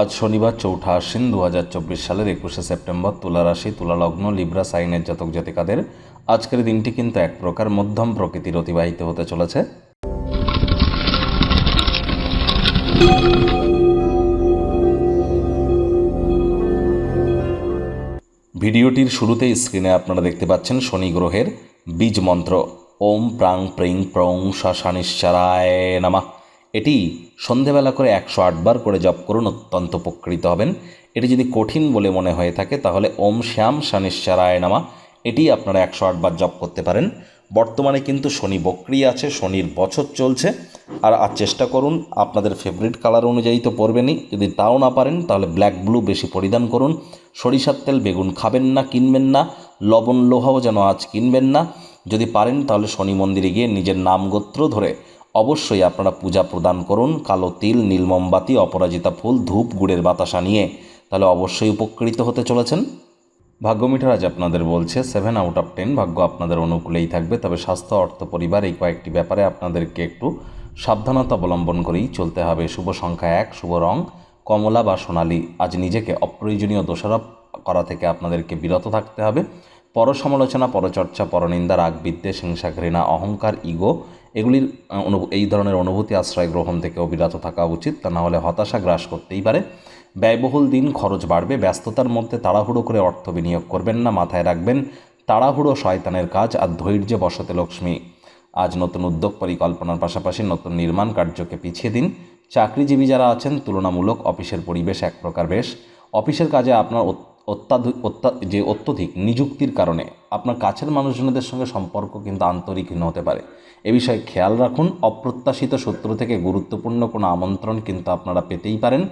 আজ শনিবার চৌঠা আশ্বিন দু হাজার চব্বিশ সালের একুশে সেপ্টেম্বর তুলা রাশি, তুলা লগ্ন, লিব্রা, সাইনের জাতক জাতিকাদের আজকের দিনটি কিন্তু এক প্রকার মধ্যম প্রকৃতির অতিবাহিত হতে চলেছে। ভিডিওটির শুরুতেই স্ক্রিনে আপনারা দেখতে পাচ্ছেন শনি গ্রহের বীজ মন্ত্র। ওম প্রাং প্রিং প্রং শানিশ্চারায় নামা। এটি সন্ধেবেলা করে একশো আটবার করে জপ করুন, অত্যন্ত উপকৃত হবেন। এটি যদি কঠিন বলে মনে হয়ে থাকে, তাহলে ওম শ্যাম শানিশ্চারায় নামা, এটি আপনারা একশো আটবার জপ করতে পারেন। বর্তমানে কিন্তু শনি বক্রি আছে, শনির বছর চলছে। আর আর চেষ্টা করুন, আপনাদের ফেভারিট কালার অনুযায়ী তো পরবেনই। যদি তাও না পারেন, তাহলে ব্ল্যাক ব্লু বেশি পরিধান করুন। সরিষার তেল বেগুন খাবেন না, কিনবেন না। লবণ, লোহাও যেন আজ কিনবেন না। যদি পারেন, তাহলে শনি মন্দিরে গিয়ে নিজের নাম গোত্র ধরে অবশ্যই আপনারা পূজা প্রদান করুন। কালো তিল, নীল মোমবাতি, অপরাজিতা ফুল, ধূপ, গুড়ের বাতাসা নিয়ে তাহলে অবশ্যই উপকৃত হতে চলেছেন। ভাগ্য মিটার আজ আপনাদের বলছে সেভেন আউট অফ টেন ভাগ্য আপনাদের অনুকূলেই থাকবে। তবে স্বাস্থ্য, অর্থ, পরিবার এই কয়েকটি ব্যাপারে আপনাদেরকে একটু সাবধানতা অবলম্বন করেই চলতে হবে। শুভ সংখ্যা এক, শুভ রং, কমলা বা সোনালি আজ নিজেকে অপ্রয়োজনীয় দোষারোপ করা থেকে আপনাদেরকে বিরত থাকতে হবে। পর সমালোচনা পরচর্চা, পরনিন্দা রাগ বিদ্বেষ হিংসা ঘৃণা অহংকার, ইগো এগুলির এই ধরনের অনুভূতি আশ্রয় গ্রহণ থেকে বিরত থাকা উচিত। তা না হলে হতাশা গ্রাস করতেই পারে। ব্যয়বহুল দিন খরচ বাড়বে। ব্যস্ততার মধ্যে তাড়াহুড়ো করে অর্থ বিনিয়োগ করবেন না, মাথায় রাখবেন তাড়াহুড়ো শয়তানের কাজ আর ধৈর্যে বসতে লক্ষ্মী। আজ নতুন উদ্যোগ পরিকল্পনার পাশাপাশি নতুন নির্মাণ কার্যকে পিছিয়ে দিন। চাকরিজীবী যারা আছেন, তুলনামূলক অফিসের পরিবেশ এক প্রকার বেশ। অফিসের কাজে আপনার অত্যাধিক অত্যা- যে অত্যধিক নিযুক্তির কারণে আপনার কাছের মানুষজনদের সঙ্গে সম্পর্ক কিন্তু আন্তরিকহীন হতে পারে। এ বিষয়ে খেয়াল রাখুন, অপ্রত্যাশিত সূত্র থেকে গুরুত্বপূর্ণ কোনো আমন্ত্রণ কিন্তু আপনারা পেতেই পারেন।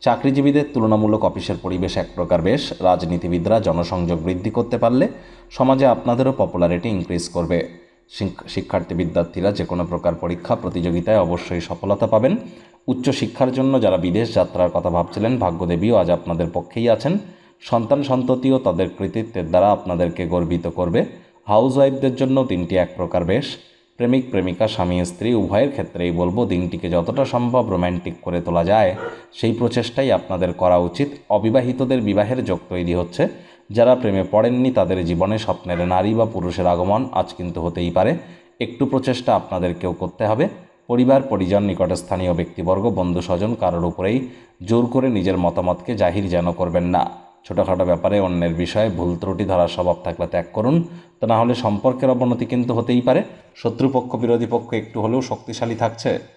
চাকরিজীবীদের তুলনামূলক অফিসের পরিবেশ এক প্রকার বেশ, রাজনীতিবিদরা জনসংযোগ বৃদ্ধি করতে পারলে সমাজে আপনাদেরও পপুলারিটি ইনক্রিজ করবে। শিক- শিক্ষার্থী বিদ্যার্থীরা যে কোনো প্রকার পরীক্ষা, প্রতিযোগিতায় অবশ্যই সফলতা পাবেন। উচ্চ শিক্ষার জন্য যারা বিদেশ যাত্রার কথা ভাবছিলেন, ভাগ্যদেবীও আজ আপনাদের পক্ষেই আছেন। সন্তান সন্ততিও তাদের কৃতিত্বের দ্বারা আপনাদেরকে গর্বিত করবে। হাউসওয়াইফদের জন্য দিনটি এক প্রকার বেশ। প্রেমিক, প্রেমিকা, স্বামী, স্ত্রী, উভয়ের ক্ষেত্রেই বলব দিনটিকে যতটা সম্ভব রোম্যান্টিক করে তোলা যায়, সেই প্রচেষ্টাই আপনাদের করা উচিত। অবিবাহিতদের বিবাহের যোগ তৈরি হচ্ছে। যারা প্রেমে পড়েননি, তাদের জীবনে স্বপ্নের নারী বা পুরুষের আগমন আজ কিন্তু হতেই পারে। একটু প্রচেষ্টা আপনাদেরকেও করতে হবে। পরিবার, পরিজন নিকটস্থানীয় ব্যক্তিবর্গ বন্ধু স্বজন কারোর উপরেই জোর করে নিজের মতামতকে জাহির যেন করবেন না। ছোটোখাটো ব্যাপারে অন্যের বিষয়ে ভুল ত্রুটি ধরার স্বভাব থাকলে ত্যাগ করুন। তা না হলে সম্পর্কের অবনতি কিন্তু হতেই পারে। শত্রুপক্ষ, বিরোধী পক্ষ একটু হলেও শক্তিশালী থাকছে।